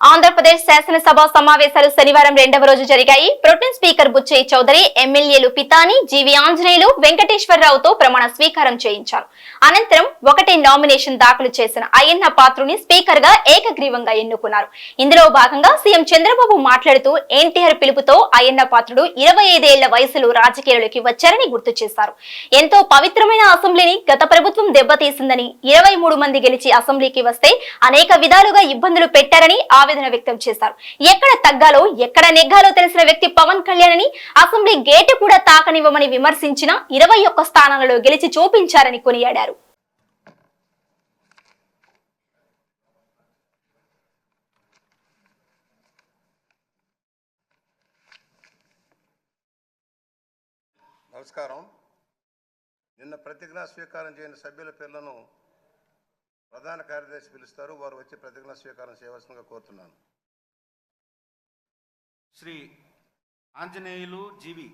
ఆంధ్రప్రదేశ్ శాసనసభ సమావేశాలు శనివారం రెండవ రోజు జరిగాయి. ప్రొటెం స్పీకర్ బుచ్చయ్య చౌదరి ఎమ్మెల్యేలు పితాని జీవి ఆంజనేయులు వెంకటేశ్వరరావుతో ప్రమాణ స్వీకారం చేయించారు. అనంతరం ఒకటే నామినేషన్ దాఖలు చేసిన అయ్యన్న పాత్రుని స్పీకర్గా ఏకగ్రీవంగా ఎన్నుకున్నారు. ఇందులో భాగంగా సీఎం చంద్రబాబు మాట్లాడుతూ ఎన్టీఆర్ పిలుపుతో అయ్యన్న పాత్రుడు ఇరవై ఐదేళ్ళ వయసులో రాజకీయాల్లోకి వచ్చారని గుర్తు చేశారు. ఎంతో పవిత్రమైన అసెంబ్లీని గత ప్రభుత్వం దెబ్బతీసిందని ఇరవై మూడు మంది గెలిచి అసెంబ్లీకి వస్తే అనేక విధాలుగా ఇబ్బందులు పెట్టారని ఆవేదన వ్యక్తం చేశారు ఎక్కడ తగ్గాలో ఎక్కడ నెగ్గాలో తెలిసిన వ్యక్తి పవన్ కళ్యాణ్ అని అసెంబ్లీ గేటు కూడా తాకనివ్వమని విమర్శించిన ఇరవై ఒక్క స్థానాలలో గెలిచి చూపించారని కొనియాడారు. నమస్కారం. నిన్న ప్రతిజ్ఞా స్వీకారం చేయని సభ్యుల పేర్లను ప్రధాన కార్యదర్శి పిలుస్తారు. వారు వచ్చి ప్రతిజ్ఞా స్వీకారం చేయవలసిందిగా కోరుతున్నాను. శ్రీ ఆంజనేయులు జీవి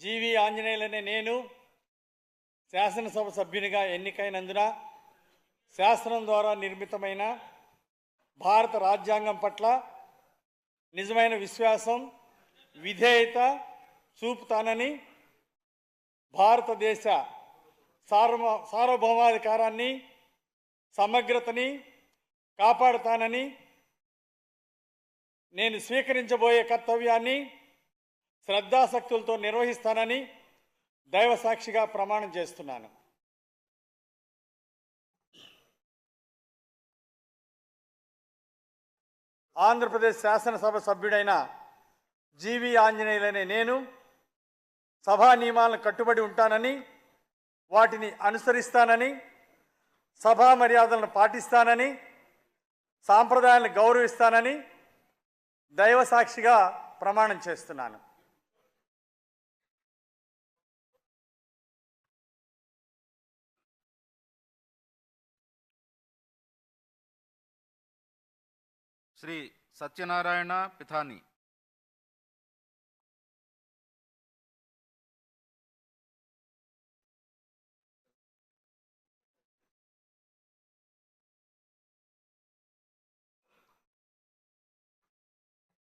జీవి ఆంజనేయులనే నేను శాసనసభ సభ్యునిగా ఎన్నికైనందున శాసనం ద్వారా నిర్మితమైన భారత రాజ్యాంగం పట్ల నిజమైన విశ్వాసం విధేయత చూపుతానని భారతదేశ సార్వ సార్వభౌమాధికారాన్ని సమగ్రతని కాపాడుతానని నేను స్వీకరించబోయే కర్తవ్యాన్ని శ్రద్ధాశక్తులతో నిర్వహిస్తానని దైవ సాక్షిగా ప్రమాణం చేస్తున్నాను. ఆంధ్రప్రదేశ్ శాసనసభ సభ్యుడైన జీవి ఆంజనేయులనే నేను సభా నియమాలను కట్టుబడి ఉంటానని వాటిని అనుసరిస్తానని సభా మర్యాదలను పాటిస్తానని సాంప్రదాయాలను గౌరవిస్తానని దైవ సాక్షిగా ప్రమాణం చేస్తున్నాను. శ్రీ సత్యనారాయణ పిథాని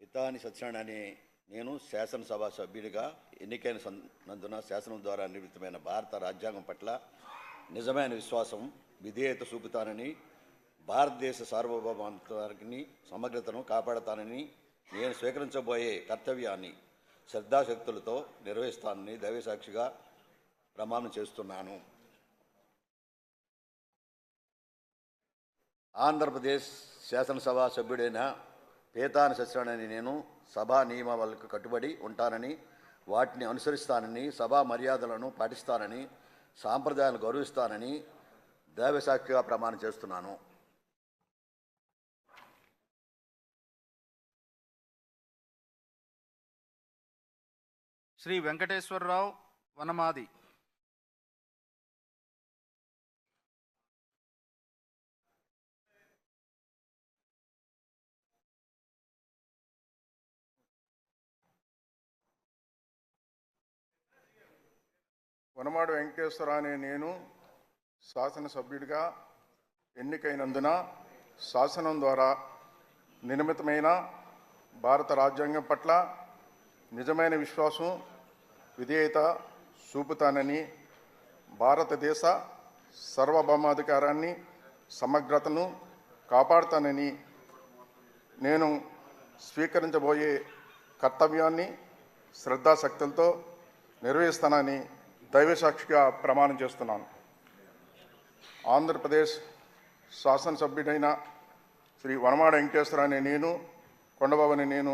పితాని సత్యనారాయణ అనే నేను శాసనసభ సభ్యుడిగా ఎన్నికైన నందున శాసనం ద్వారా నిర్మితమైన భారత రాజ్యాంగం పట్ల నిజమైన విశ్వాసం విధేయత చూపుతానని భారతదేశ సార్వభౌమానికి సమగ్రతను కాపాడతానని నేను స్వీకరించబోయే కర్తవ్యాన్ని శ్రద్ధాశక్తులతో నిర్వహిస్తానని దైవసాక్షిగా ప్రమాణం చేస్తున్నాను. ఆంధ్రప్రదేశ్ శాసనసభ సభ్యుడైన పేతాన సత్యనారాయణ నేను సభా నియమావళికి కట్టుబడి ఉంటానని వాటిని అనుసరిస్తానని సభా మర్యాదలను పాటిస్తానని సాంప్రదాయాలను గౌరవిస్తానని దైవసాక్షిగా ప్రమాణం చేస్తున్నాను. శ్రీ వెంకటేశ్వరరావు వనమాది. వనమాడు వెంకటేశ్వర అనే నేను శాసనసభ్యుడిగా ఎన్నికైనందున శాసనం ద్వారా నిర్మితమైన భారత రాజ్యాంగం పట్ల నిజమైన విశ్వాసం విధేయత చూపుతానని భారతదేశ సార్వభౌమాధికారాన్ని సమగ్రతను కాపాడుతానని నేను స్వీకరించబోయే కర్తవ్యాన్ని శ్రద్ధాశక్తులతో నిర్వహిస్తానని దైవసాక్షిగా ప్రమాణం చేస్తున్నాను. ఆంధ్రప్రదేశ్ శాసనసభ్యుడైన శ్రీ వనమాడ వెంకటేశ్వర అనే నేను కొండబాబుని నేను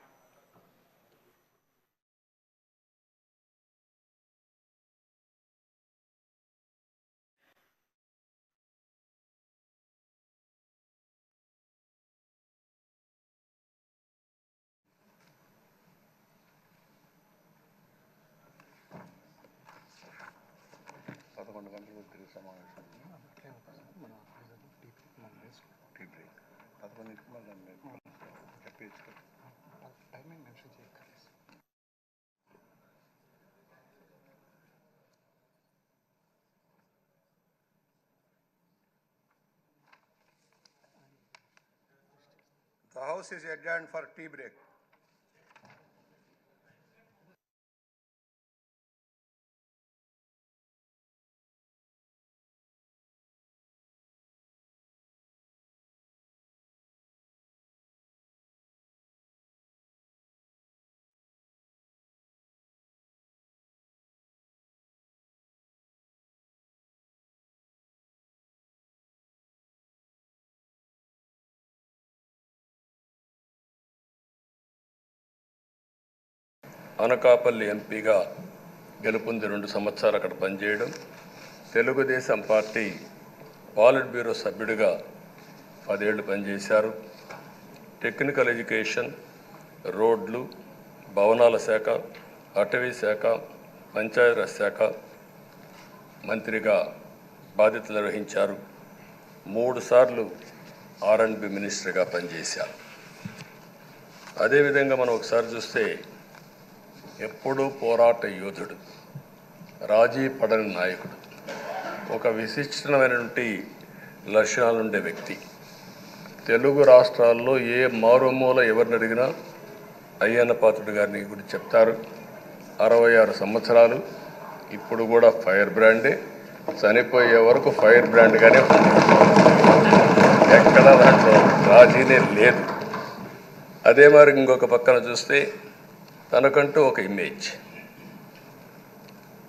పదకొండు గంటలకు తిరిగి సమావేశం టీ బ్రేక్ పదకొండింటికి మళ్ళీ చెప్పేసి The house is adjourned for tea break. Anakapalli ఎంపీగా గెలుపొంది రెండు సంవత్సరాలు అక్కడ పనిచేయడం. తెలుగుదేశం పార్టీ పాలిట్ బ్యూరో సభ్యుడిగా పదేళ్ళు పనిచేశారు. టెక్నికల్ ఎడ్యుకేషన్ రోడ్లు భవనాల శాఖ అటవీ శాఖ పంచాయతీరాజ్ శాఖ మంత్రిగా బాధ్యతలు నిర్వహించారు. మూడు సార్లు ఆర్ అండ్ బి మినిస్టర్గా పనిచేశారు. అదేవిధంగా మనం ఒకసారి చూస్తే ఎప్పుడూ పోరాట యోధుడు రాజీ పడని నాయకుడు ఒక విశిష్టమైనటువంటి లక్షణాలుండే వ్యక్తి. తెలుగు రాష్ట్రాల్లో ఏ మారుమూల ఎవరిని అడిగినా అయ్యన్న పాత్రుడు గారిని గురించి చెప్తారు. అరవై ఆరు సంవత్సరాలు ఇప్పుడు కూడా ఫైర్ బ్రాండే చనిపోయే వరకు ఫైర్ బ్రాండ్గానే ఎక్కడ దాంట్లో రాజీనే లేదు. అదే మరి ఇంకొక పక్కన చూస్తే తనకంటూ ఒక ఇమేజ్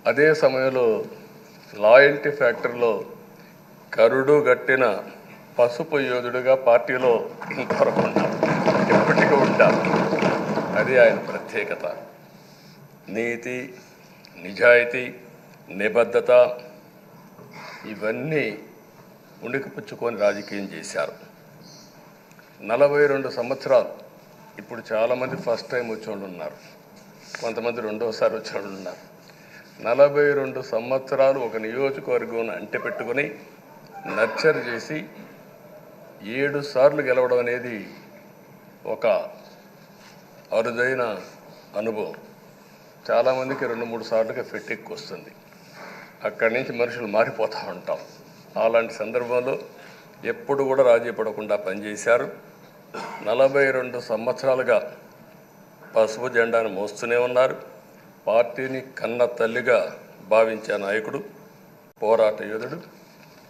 అదే సమయంలో లాయల్టీ ఫ్యాక్టరీలో కరుడు గట్టిన పసుపు యోధుడుగా పార్టీలో ఇంతవరకు ఉంటారు ఎప్పటికీ ఉంటారు అది ఆయన ప్రత్యేకత. నీతి నిజాయితీ నిబద్ధత ఇవన్నీ ఉణికిపుచ్చుకొని రాజకీయం చేశారు. నలభై రెండు సంవత్సరాలు ఇప్పుడు చాలామంది ఫస్ట్ టైం వచ్చేవాళ్ళు ఉన్నారు. కొంతమంది రెండోసారి వచ్చాడు ఉన్నారు నలభై రెండు సంవత్సరాలు ఒక నియోజకవర్గం అంటె పెట్టుకొని నర్చర్ చేసి ఏడు సార్లు గెలవడం అనేది ఒక అరుదైన అనుభవం. చాలామందికి రెండు మూడు సార్లుగా ఫెట్టెక్కి వస్తుంది అక్కడి నుంచి మనుషులు మారిపోతూ ఉంటాం. అలాంటి సందర్భంలో ఎప్పుడు కూడా రాజీ పడకుండా పనిచేశారు. నలభై రెండు సంవత్సరాలుగా పసుపు జెండాను మోస్తూనే ఉన్నారు. పార్టీని కన్న తల్లిగా భావించే నాయకుడు పోరాట యోధుడు.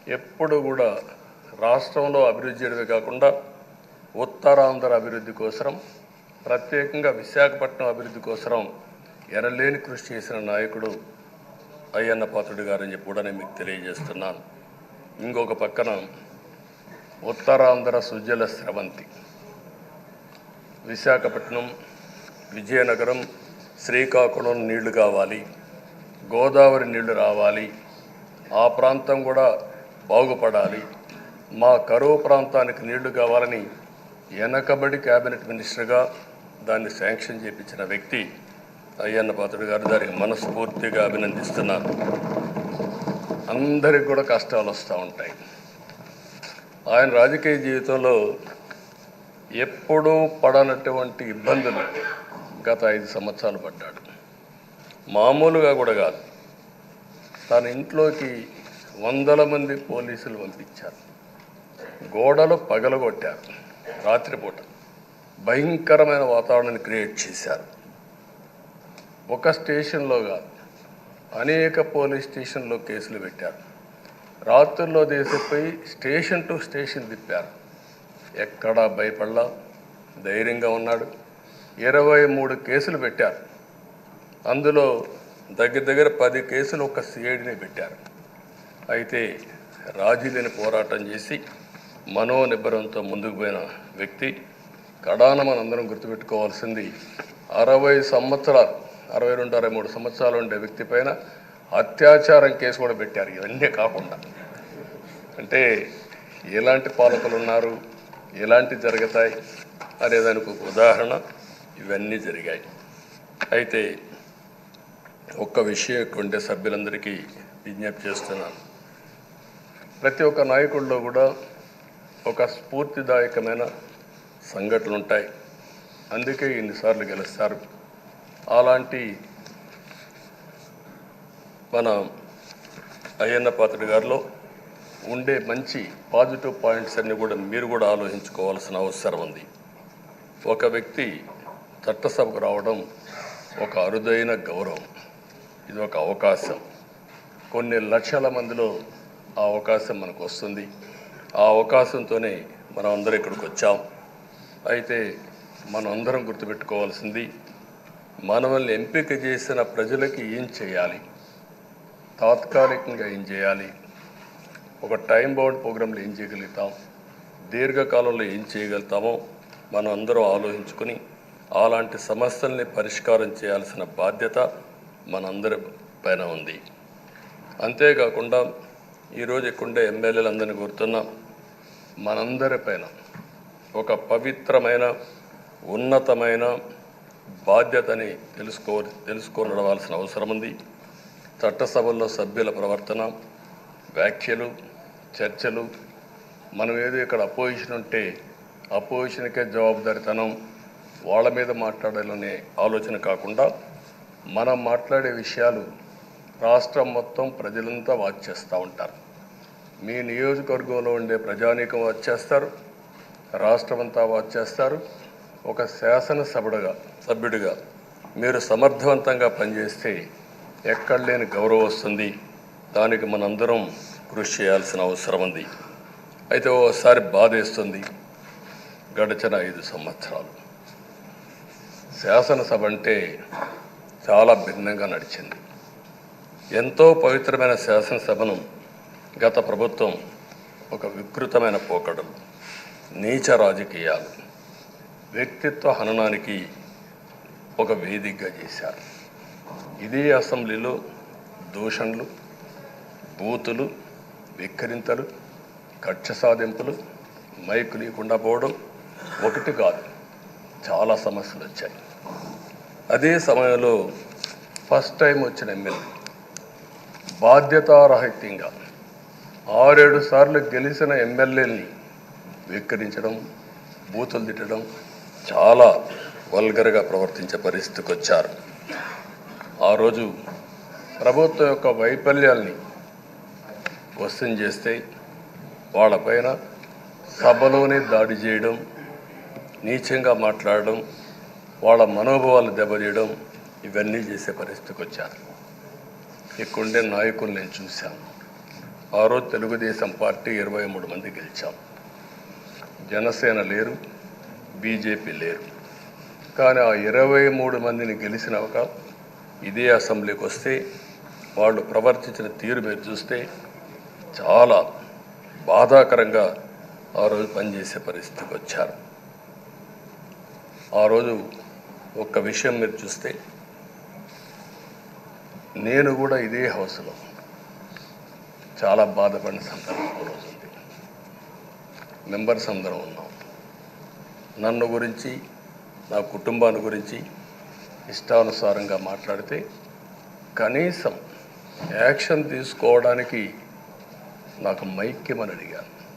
ఎప్పుడు కూడా రాష్ట్రంలో అభివృద్ధి చేయడమే కాకుండా ఉత్తరాంధ్ర అభివృద్ధి కోసం ప్రత్యేకంగా విశాఖపట్నం అభివృద్ధి కోసం ఎనలేని కృషి చేసిన నాయకుడు అయ్యన్న పాత్రుడు గారని చెప్పి కూడా నేను మీకు తెలియజేస్తున్నాను. ఇంకొక పక్కన ఉత్తరాంధ్ర సుజల స్రవంతి. విశాఖపట్నం విజయనగరం శ్రీకాకుళం నీళ్ళు కావాలి గోదావరి నీళ్ళు రావాలి ఆ ప్రాంతం కూడా బాగుపడాలి. మా కరువు ప్రాంతానికి నీళ్ళు కావాలని వెనకబడి క్యాబినెట్ మినిస్టర్గా దాన్ని శాంక్షన్ చేపించిన వ్యక్తి అయ్యన్న పాత్రుడు గారు దానికి మనస్ఫూర్తిగా అభినందిస్తున్నాను. అందరికి కూడా కష్టాలు వస్తూ ఉంటాయి. ఆయన రాజకీయ జీవితంలో ఎప్పుడూ పడనటువంటి ఇబ్బందులు గత ఐదు సంవత్సరాలు పడ్డాడు. మామూలుగా కూడా కాదు. తన ఇంట్లోకి వందల మంది పోలీసులు పంపించారు. గోడలు పగలగొట్టారు. రాత్రిపూట భయంకరమైన వాతావరణాన్ని క్రియేట్ చేశారు. ఒక స్టేషన్లో కాదు అనేక పోలీస్ స్టేషన్లో కేసులు పెట్టారు. రాత్రుల్లో దేశపోయి స్టేషన్ టు స్టేషన్ తిప్పారు. ఎక్కడా భయపడలా ధైర్యంగా ఉన్నాడు. ఇరవై మూడు కేసులు పెట్టారు. అందులో దగ్గర దగ్గర పది కేసులు ఒక సిఐడిని పెట్టారు. అయితే రాజీలేని పోరాటం చేసి మనోనిబ్బరంతో ముందుకు పోయిన వ్యక్తి కడాన మనందరం గుర్తుపెట్టుకోవాల్సింది. అరవై సంవత్సరాలు అరవై రెండు అరవై మూడు సంవత్సరాలు ఉండే వ్యక్తి పైన అత్యాచారం కేసు కూడా పెట్టారు. ఇవన్నీ కాకుండా అంటే ఎలాంటి పాలకులు ఉన్నారు ఎలాంటి జరుగుతాయి అనేదానికి ఒక ఉదాహరణ ఇవన్నీ జరిగాయి. అయితే ఒక్క విషయం ఇక్కడ ఉండే సభ్యులందరికీ విజ్ఞప్తి చేస్తున్నాను. ప్రతి ఒక్క నాయకుల్లో కూడా ఒక స్ఫూర్తిదాయకమైన సంఘటనలు ఉంటాయి అందుకే ఇన్నిసార్లు గెలుస్తారు. అలాంటి మన అయ్యన్న పాత్రుడి గారిలో ఉండే మంచి పాజిటివ్ పాయింట్స్ అన్ని కూడా మీరు కూడా ఆలోచించుకోవాల్సిన అవసరం ఉంది. ఒక వ్యక్తి చట్టసభకు రావడం ఒక అరుదైన గౌరవం. ఇది ఒక అవకాశం. కొన్ని లక్షల మందిలో ఆ అవకాశం మనకు వస్తుంది ఆ అవకాశంతోనే మనం అందరం ఇక్కడికి వచ్చాం. అయితే మనం అందరం గుర్తుపెట్టుకోవాల్సింది మనల్ని ఎంపిక చేసిన ప్రజలకి ఏం చేయాలి? తాత్కాలికంగా ఏం చేయాలి? ఒక టైం బౌండ్ ప్రోగ్రాంలో ఏం చేయగలుగుతాం? దీర్ఘకాలంలో ఏం చేయగలుగుతామో మనం అందరం ఆలోచించుకొని అలాంటి సమస్యల్ని పరిష్కారం చేయాల్సిన బాధ్యత మనందరి పైన ఉంది. అంతేకాకుండా ఈరోజు ఇక్కడుండే ఎమ్మెల్యేలందరినీ కోరుతున్నాం మనందరి పైన ఒక పవిత్రమైన ఉన్నతమైన బాధ్యతని తెలుసుకో తెలుసుకోనడవలసిన అవసరం ఉంది. చట్టసభల్లో సభ్యుల ప్రవర్తన వ్యాఖ్యలు చర్చలు మనం ఏదో ఇక్కడ అపోజిషన్ ఉంటే అపోజిషన్కే జవాబుదారితనం వాళ్ళ మీద మాట్లాడాలనే ఆలోచన కాకుండా మనం మాట్లాడే విషయాలు రాష్ట్రం మొత్తం ప్రజలంతా వాచ్ చేస్తూ ఉంటారు. మీ నియోజకవర్గంలో ఉండే ప్రజానీకం వాచ్ చేస్తారు రాష్ట్రం అంతా వాచ్ చేస్తారు. ఒక శాసనసభ్యుడిగా సభ్యుడిగా మీరు సమర్థవంతంగా పనిచేస్తే ఎక్కడ లేని గౌరవం వస్తుంది. దానికి మనందరం కృషి చేయాల్సిన అవసరం ఉంది. అయితే ఓసారి బాధేస్తుంది. గడిచిన ఐదు సంవత్సరాలు. శాసనసభ అంటే చాలా భిన్నంగా నడిచింది. ఎంతో పవిత్రమైన శాసనసభను గత ప్రభుత్వం ఒక వికృతమైన పోకడలు నీచ రాజకీయాలు వ్యక్తిత్వ హననానికి ఒక వేదికగా చేశారు. ఇదే అసెంబ్లీలో దూషణలు బూతులు విక్కరింతలు కక్ష సాధింపులు మైకు లేకుండా పోవడం ఒకటి కాదు చాలా సమస్యలు వచ్చాయి. అదే సమయంలో ఫస్ట్ టైం వచ్చిన ఎమ్మెల్యే. బాధ్యతారహిత్యంగా ఆరేడు సార్లు గెలిచిన ఎమ్మెల్యేని విక్కరించడం బూతులు తిట్టడం చాలా వల్గర్గా ప్రవర్తించే పరిస్థితికి వచ్చారు. ఆ రోజు ప్రభుత్వం యొక్క వైఫల్యాల్ని క్వశ్చన్ చేస్తే వాళ్ళపైన సభలోనే దాడి చేయడం నీచంగా మాట్లాడడం వాళ్ళ మనోభావాలు దెబ్బతీయడం ఇవన్నీ చేసే పరిస్థితికి వచ్చారు. ఇక్కడుండే నాయకులు నేను చూశాను. ఆ రోజు తెలుగుదేశం పార్టీ ఇరవై మూడు మంది గెలిచాం. జనసేన లేరు బీజేపీ లేరు. కానీ ఆ ఇరవై మూడు మందిని గెలిచిన ఒక ఇదే అసెంబ్లీకి వస్తే వాళ్ళు ప్రవర్తించిన తీరు మీరు చూస్తే చాలా బాధాకరంగా ఆ రోజు పనిచేసే పరిస్థితికి వచ్చారు. ఆ రోజు ఒక్క విషయం మీరు చూస్తే నేను కూడా ఇదే హౌస్లో చాలా బాధపడిన సందర్భం రోజు ఉంది. మెంబర్స్ అందరం ఉన్నాం. నన్ను గురించి నా కుటుంబాన్ని గురించి ఇష్టానుసారంగా మాట్లాడితే కనీసం యాక్షన్ తీసుకోవడానికి నాకు మైక్యమని అడిగాను